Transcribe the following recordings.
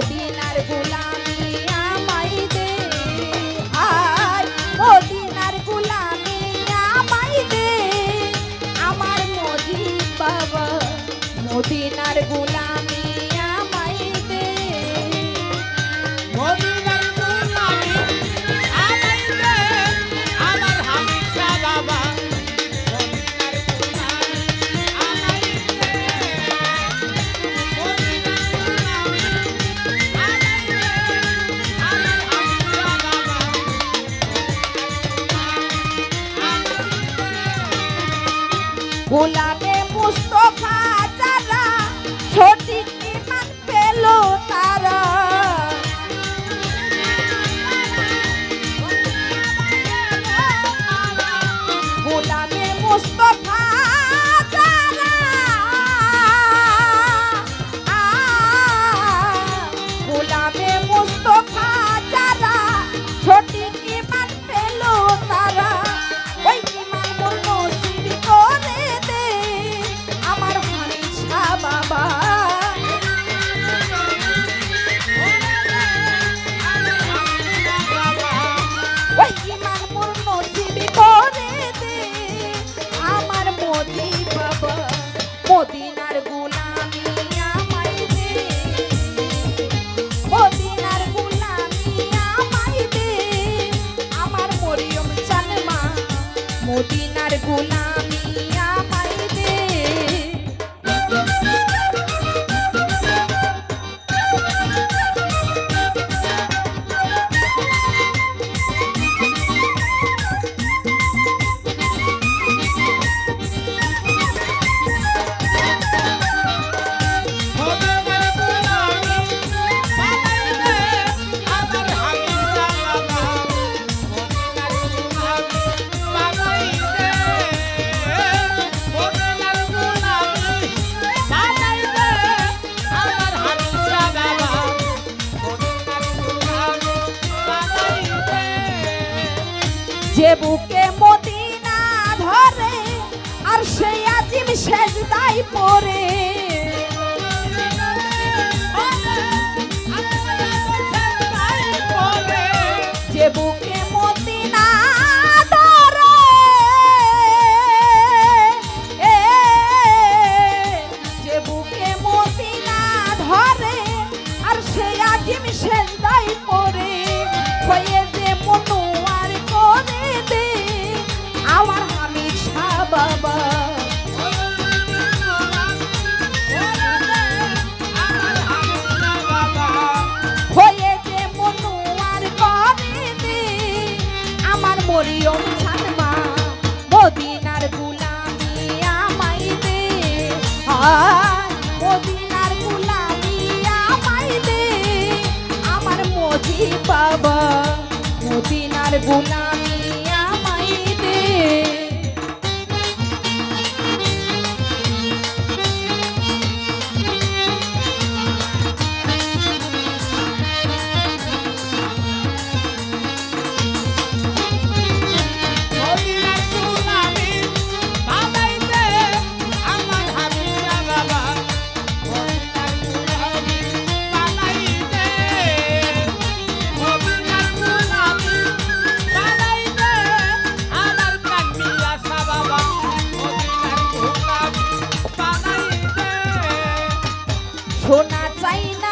Tiene árbol la não যে বুকে Medina ধরে আর সে আজিম সেজদাই পরে। পাবা। মদিনার গুলামি আমাই দে। সোনা চাই না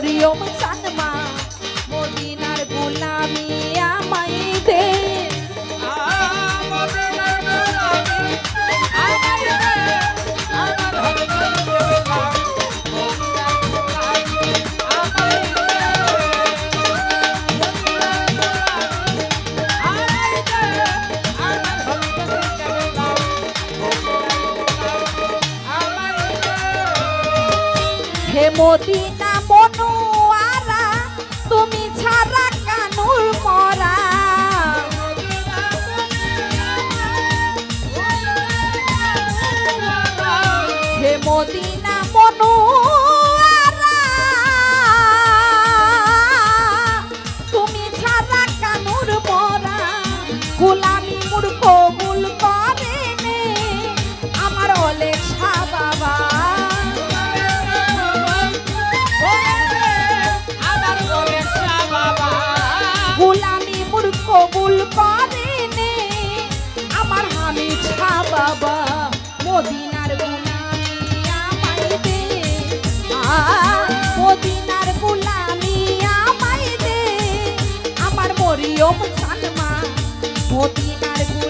body, you my মদিনা মনো তুমি ছাড়া কানুর মরা। গোলামি মূর্খ মুলক বাবা মদিনার গুলামি আমায় দে মদিনার গুলামি আমায় দে আমার মরিয়ম সালমা মদিনার গুলামি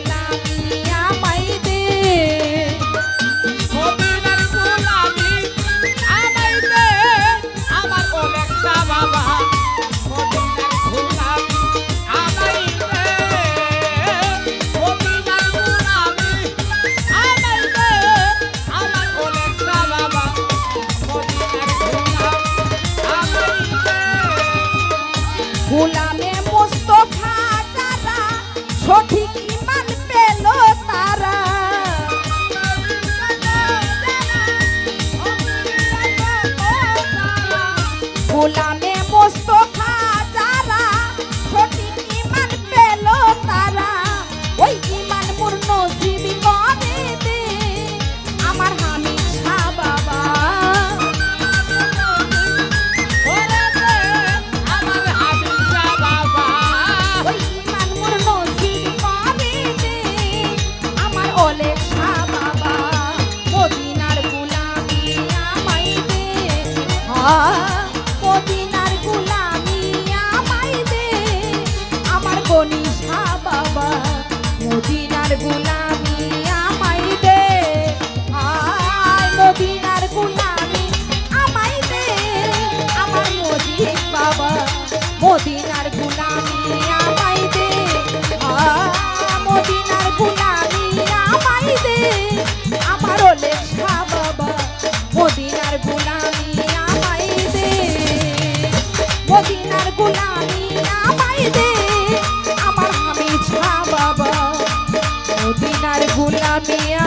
সঠিক মদিনার আমার বাবা মদিনার গুলামি আমার হামি ছা বাবা। মদিনার গুলামিয়া